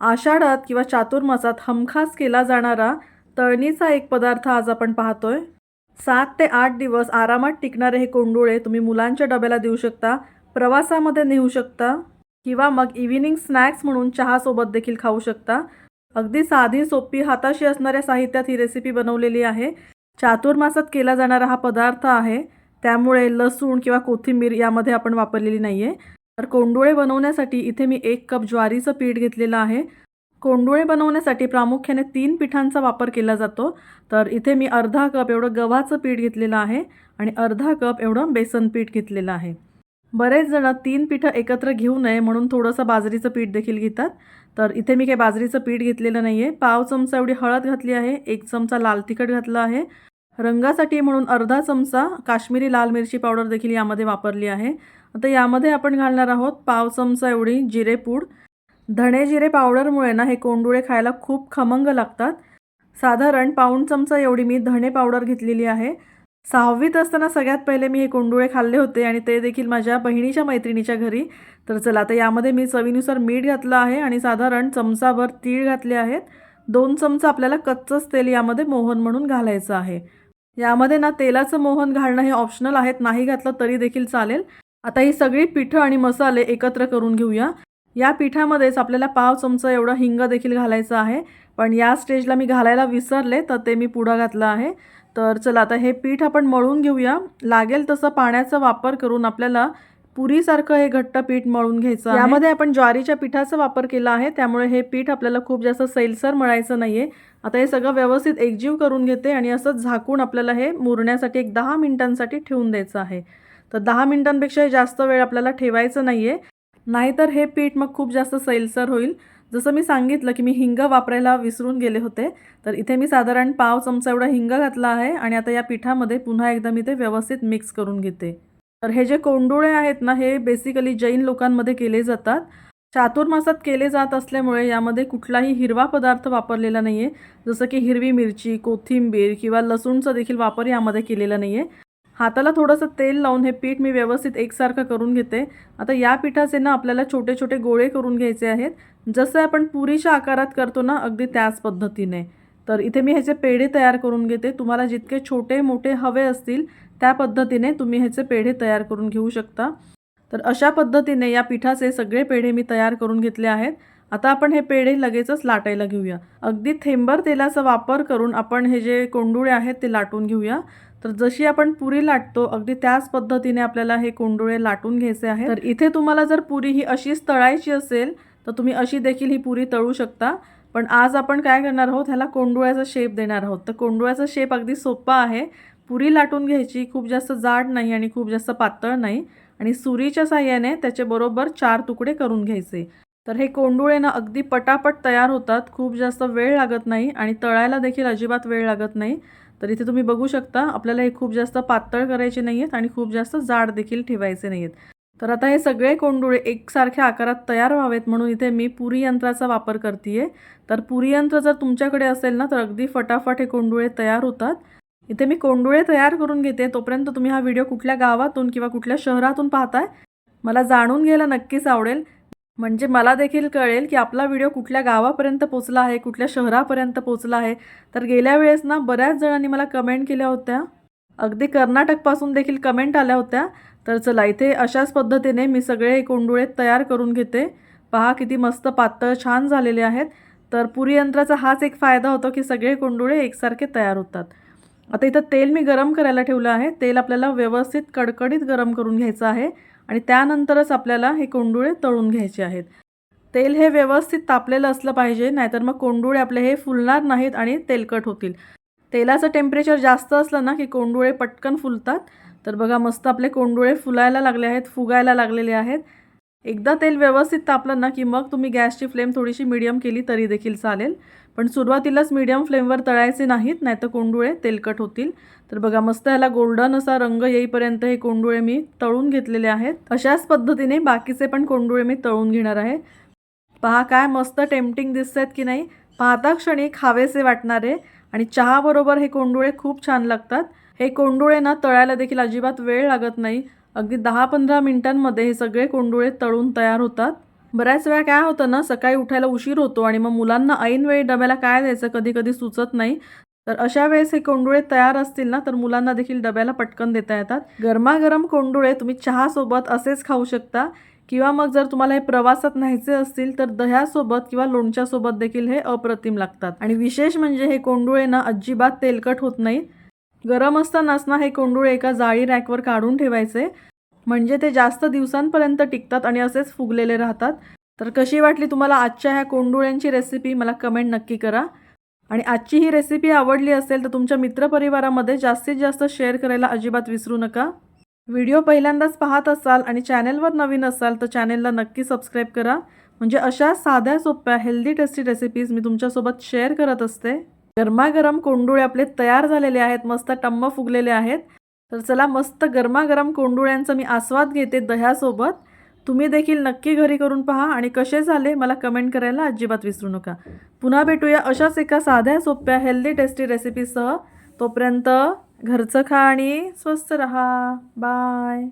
आषाढात किंवा चातुर्मासात हमखास केला जाणारा तळणीचा एक पदार्थ आज आपण पाहतोय. सात ते आठ दिवस आरामात टिकणारे हे कोंडुळे तुम्ही मुलांच्या डब्याला देऊ शकता प्रवासामध्ये नेऊ शकता किंवा मग इव्हिनिंग स्नॅक्स म्हणून चहासोबत देखील खाऊ शकता. अगदी साधी सोपी हाताशी असणाऱ्या साहित्यात ही रेसिपी बनवलेली आहे. चातुर्मासात केला जाणारा हा पदार्थ आहे. त्यामुळे लसूण किंवा कोथिंबीर यामध्ये आपण वापरलेली नाही आहे तर कोंडोळे बनवण्यासाठी इथे मी एक कप ज्वारीचं पीठ घेतलेलं आहे. कोंडोळे बनवण्यासाठी प्रामुख्याने तीन पिठांचा वापर केला जातो. तर इथे मी अर्धा कप एवढं गव्हाचं पीठ घेतलेलं आहे आणि अर्धा कप एवढं बेसन पीठ घेतलेलं आहे. बरेच जण तीन पिठं एकत्र घेऊ नये म्हणून थोडंसं बाजरीचं पीठ देखील घेतात. तर इथे मी काही बाजरीचं पीठ घेतलेलं नाही आहे पाव चमचा एवढी हळद घातली आहे एक चमचा लाल तिखट घातलं आहे. रंगासाठी म्हणून अर्धा चमचा काश्मीरी लाल मिरची पावडर देखील यामध्ये वापरली आहे. आता यामध्ये आपण घालणार आहोत पाव चमचा एवढी जिरेपूड धणे जिरे पावडरमुळे ना हे कोंडुळे खायला खूप खमंग लागतात. साधारण पाऊण चमचा एवढी मी धणे पावडर घेतलेली आहे. सहावीत असताना सगळ्यात पहिले मी हे कोंडुळे खाल्ले होते आणि ते देखील माझ्या बहिणीच्या मैत्रिणीच्या घरी. तर चला आता यामध्ये मी चवीनुसार मीठ घातलं आहे आणि साधारण चमचाभर तीळ घातले आहेत. दोन चमचा आपल्याला कच्चंच तेल यामध्ये मोहन म्हणून घालायचं आहे. यामध्ये ना तेलाचं मोहन घालणं हे ऑप्शनल आहेत नाही घातलं तरी देखील चालेल. आता ही सगळी पिठं आणि मसाले एकत्र करून घेऊया. या पिठामध्येच आपल्याला पाव चमचा एवढा हिंग देखील घालायचं आहे. पण या स्टेजला मी घालायला विसरले तर ते मी पुढं घातलं आहे. तर चला आता हे पीठ आपण मळून घेऊया. लागेल तसं पाण्याचा वापर करून आपल्याला पुरीसारखं हे घट्ट पीठ मळून घ्यायचं यामध्ये आपण ज्वारीच्या पिठाचा वापर केला आहे त्यामुळे हे पीठ आपल्याला खूप जास्त सैलसर मळायचं नाही आहे आता हे सगळं व्यवस्थित एकजीव करून घेते आणि असं झाकून आपल्याला हे मुरण्यासाठी एक दहा मिनिटांसाठी ठेवून द्यायचं आहे. तर दहा मिनिटांपेक्षाही जास्त वेळ आपल्याला ठेवायचं नाही आहे नाहीतर हे पीठ मग खूप जास्त सैलसर होईल. जसं मी सांगितलं की मी हिंग वापरायला विसरून गेले होते तर इथे मी साधारण पाव चमचा एवढा हिंग घातला आहे आणि आता या पिठामध्ये पुन्हा एकदा मी ते व्यवस्थित मिक्स करून घेते. तर हे जे कोंडुळे आहेत ना हे बेसिकली जैन लोकांमध्ये केले जातात. चातुर्मासात केले जात असल्यामुळे यामध्ये कुठलाही हिरवा पदार्थ वापरलेला नाही आहे जसं की हिरवी मिरची कोथिंबीर किंवा लसूणचा देखील वापर यामध्ये केलेला नाही आहे हाताला थोडंसं तेल लावून हे पीठ मी व्यवस्थित एकसारखं करून घेते. आता या पिठाचे ना आपल्याला छोटे छोटे गोळे करून घ्यायचे आहेत. जसं आपण पुरीच्या आकारात करतो ना अगदी त्याच पद्धतीने. तर इथे मी ह्याचे पेढे तयार करून घेते. तुम्हाला जितके छोटे मोठे हवे असतील त्या पद्धतीने तुम्ही ह्याचे पेढे तयार करून घेऊ शकता. तर अशा पद्धतीने या पिठाचे सगळे पेढे मी तयार करून घेतले आहेत. आता आपण हे पेढे लगेचच लाटायला घेऊया. अगदी थेंबर तेलाचा वापर करून आपण हे जे कोंडुळे आहेत ते लाटून घेऊया. तर जशी आपण पुरी लाटतो अगदी त्याच पद्धतीने आपल्याला हे कोंडुळे लाटून घ्यायचे आहे तर इथे तुम्हाला जर पुरी ही अशीच तळायची असेल तर तुम्ही अशी देखील ही पुरी तळू शकता. पण आज आपण काय करणार आहोत ह्याला कोंडुळ्याचा शेप देणार आहोत. तर कोंडुळ्याचा शेप अगदी सोपा आहे. पुरी लाटून घ्यायची खूप जास्त जाड नाही आणि खूप जास्त पातळ नाही. आणि सुरीच्या साह्याने त्याच्याबरोबर चार तुकडे करून घ्यायचे. तर हे कोंडुळे ना अगदी पटापट तयार होतात. खूप जास्त वेळ लागत नाही आणि तळायला देखील अजिबात वेळ लागत नाही. तर इथे तुम्ही बघू शकता आपल्याला हे खूप जास्त पातळ करायचे नाही आहेत आणि खूप जास्त जाड देखील ठेवायचे नाही आहेत तर आता हे सगळे कोंडुळे एकसारख्या आकारात तयार व्हावेत म्हणून इथे मी पुरी यंत्राचा वापर करते तर पुरी यंत्र जर तुमच्याकडे असेल ना तर अगदी फटाफट हे कोंडुळे तयार होतात. इथे मी कोंडुळे तयार करून घेते. तोपर्यंत तुम्ही हा व्हिडिओ कुठल्या गावातून किंवा कुठल्या शहरातून पाहताय मला जाणून घ्यायला नक्कीच आवडेल. म्हणजे मला देखील कळेल की आपला व्हिडिओ कुठल्या गावापर्यंत पोचला आहे कुठल्या शहरापर्यंत पोचला आहे. तर गेल्या वेळेस ना बऱ्याच जणांनी मला कमेंट केल्या होत्या. अगदी कर्नाटकपासून देखील कमेंट आल्या होत्या. तर चला इथे अशाच पद्धतीने मी सगळे कोंडुळे तयार करून घेते. पहा किती मस्त पातळ छान झालेले आहेत. तर पुरी यंत्राचा हाच एक फायदा होतो की सगळे कोंडुळे एकसारखे तयार होतात. आता इथं तेल मी गरम करायला ठेवलं आहे. तेल आपल्याला व्यवस्थित कडकडीत गरम करून घ्यायचं आहे. आणि त्यानंतरच आपल्याला हे कोंडुळे तळून घ्यायचे आहेत. तेल हे व्यवस्थित तापलेलं असलं पाहिजे नाहीतर मग कोंडुळे आपले हे फुलणार नाहीत आणि तेलकट होतील. तेलाचं टेम्परेचर जास्त असलं ना की कोंडुळे पटकन फुलतात. तर बघा मस्त आपले कोंडुळे फुलायला लागले आहेत फुगायला लागलेले आहेत. एकदा तेल व्यवस्थित तापलं ना की मग तुम्ही गॅसची फ्लेम थोडीशी मीडियम केली तरी देखील चालेल. पण सुरुवातीलाच मीडियम फ्लेमवर तळायचे नाहीत नाही तर कोंडुळे तेलकट होतील. तर बघा मस्त ह्याला गोल्डन असा रंग येईपर्यंत हे कोंडुळे मी तळून घेतलेले आहेत. अशाच पद्धतीने बाकीचे पण कोंडुळे मी तळून घेणार आहे. पहा काय मस्त टेम्पटिंग दिसत आहेत की नाही. पाहता क्षणी खावेसे वाटणारे आणि चहाबरोबर हे कोंडुळे खूप छान लागतात. हे कोंडुळे ना तळायला देखील अजिबात वेळ लागत नाही. अगदी दहा पंधरा मिनिटांमध्ये हे सगळे कोंडुळे तळून तयार होतात. बऱ्याच वेळा काय होतं ना सकाळी उठायला उशीर होतो आणि मग मुलांना ऐनवेळी डब्याला काय द्यायचं कधी कधी सुचत नाही. तर अशा वेळेस हे कोंडुळे तयार असतील ना तर मुलांना देखील डब्याला पटकन देता येतात. गरमागरम कोंडुळे तुम्ही चहासोबत असेच खाऊ शकता. किंवा मग जर तुम्हाला हे प्रवासात न्यायचे असतील तर दह्यासोबत किंवा लोणच्यासोबत देखील हे अप्रतिम लागतात. आणि विशेष म्हणजे हे कोंडुळे ना अजिबात तेलकट होत नाहीत. गरम असतानाच ना हे कोंडुळे एका जाळी रॅकवर काढून ठेवायचे. म्हणजे ते जास्त दिवसांपर्यंत टिकतात आणि असेच फुगलेले राहतात. तर कशी वाटली तुम्हाला आजच्या ह्या कोंडुळ्यांची रेसिपी मला कमेंट नक्की करा. आणि आजची ही रेसिपी आवडली असेल तर तुमच्या मित्रपरिवारामध्ये जास्तीत जास्त शेअर करायला अजिबात विसरू नका. व्हिडिओ पहिल्यांदाच पाहत असाल आणि चॅनेलवर नवीन असाल तर चॅनेलला नक्की सबस्क्राईब करा. म्हणजे अशा साध्या सोप्या हेल्दी टेस्टी रेसिपीज मी तुमच्यासोबत शेअर करत असते. गरमागरम कोंडुळे आपले तयार झालेले आहेत मस्त टम्म फुगलेले आहेत. तर चला मस्त गरमागरम कोंडुळ्यांचा मी आस्वाद घेते दह्यासोबत. तुम्ही देखील नक्की घरी करून पहा आणि कसे झाले मला कमेंट करायला अजिबात विसरू नका. पुन्हा भेटूया अशाच एका साध्या सोप्या हेल्दी टेस्टी रेसिपीसह तोपर्यंत घरचं खा आणि स्वस्त रहा. बाय